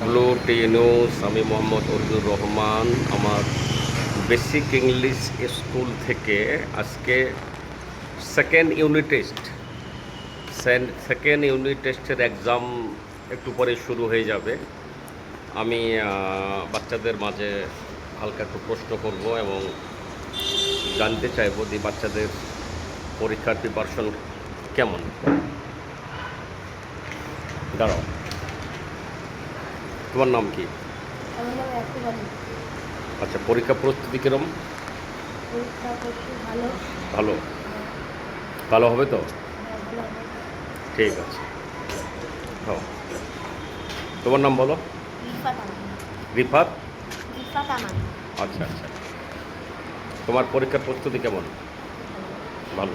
Hello টেনুস আমি মোহাম্মদ অর্জুর রহমান, আমার basic English school থেকে আজকে second unit test second unit টেস্টের এক্সাম একটু পরে শুরু হয়ে যাবে। আমি বাচ্চাদের মাঝে হালকা একটু প্রশ্ন করব এবং জানতে চাইব যে বাচ্চাদের পরীক্ষার প্রিপারেশন কেমন। দাঁড়াও। তোমার নাম কি? আচ্ছা পরীক্ষা প্রস্তুতি কিরম? ভালো। ভালো? হবে তো? হ্যাঁ। ঠিক আছে। হ্যাঁ। তোমার নাম বলো? রিফাত আচ্ছা আচ্ছা। তোমার পরীক্ষার প্রস্তুতি কেমন? ভালো।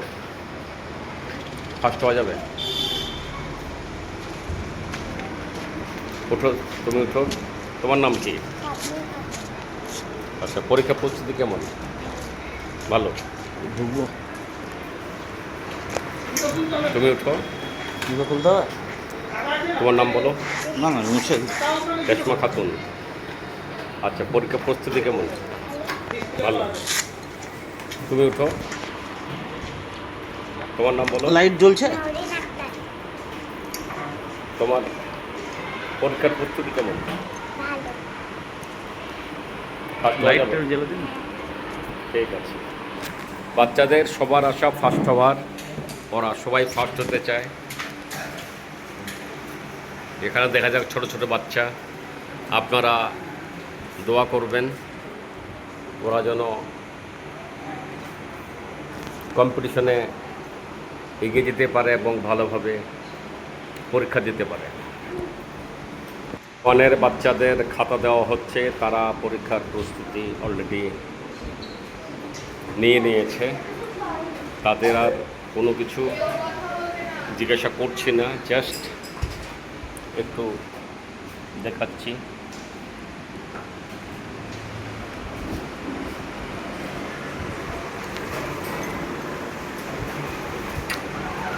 ফার্স্ট হওয়া যাবে? উঠো তুমি উঠো তোমার নাম কি? আচ্ছা পরীক্ষা প্রস্তুতি কেমন? ভালো? ঢুকবো তুমি উঠো তোমার নাম বলো। না রেশমা খাতুন। আচ্ছা পরীক্ষা প্রস্তুতি কেমন? ভালো। তুমি উঠো তোমার নাম বলো। লাইট জ্বলছে? তোমার পরীক্ষার প্রস্তুতি কেমন? ঠিক আছে। বাচ্চাদের সবার আশা ফার্স্ট হওয়ার ওরা সবাই ফার্স্ট হতে চায়। এখানে দেখা যাক ছোট ছোট বাচ্চা আপনারা দোয়া করবেন ওরা যেন কম্পিটিশনে এগিয়ে যেতে পারে এবং ভালোভাবে পরীক্ষা দিতে পারে। ওয়ানের বাচ্চাদের খাতা দেওয়া হচ্ছে, তারা পরীক্ষার প্রস্তুতি অলরেডি নিয়ে নিয়েছে। তাদের আর কোনো কিছু জিজ্ঞাসা করছি না জাস্ট একটু দেখাচ্ছি।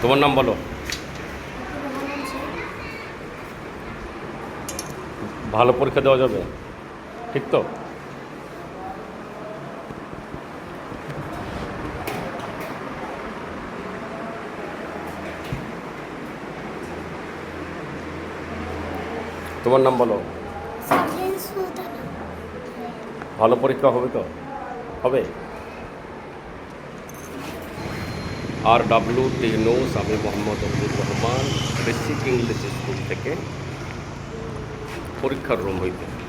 তোমার নাম বলো। ভালো পরীক্ষা দেওয়া যাবে? ঠিক তো? তোমার নাম বলো। ভালো পরীক্ষা হবে তো? হবে? আর ডাব্লিউ টি নোস আমি Mohammad Abdur Rahman basic English school থেকে পরীক্ষার রুম হইতে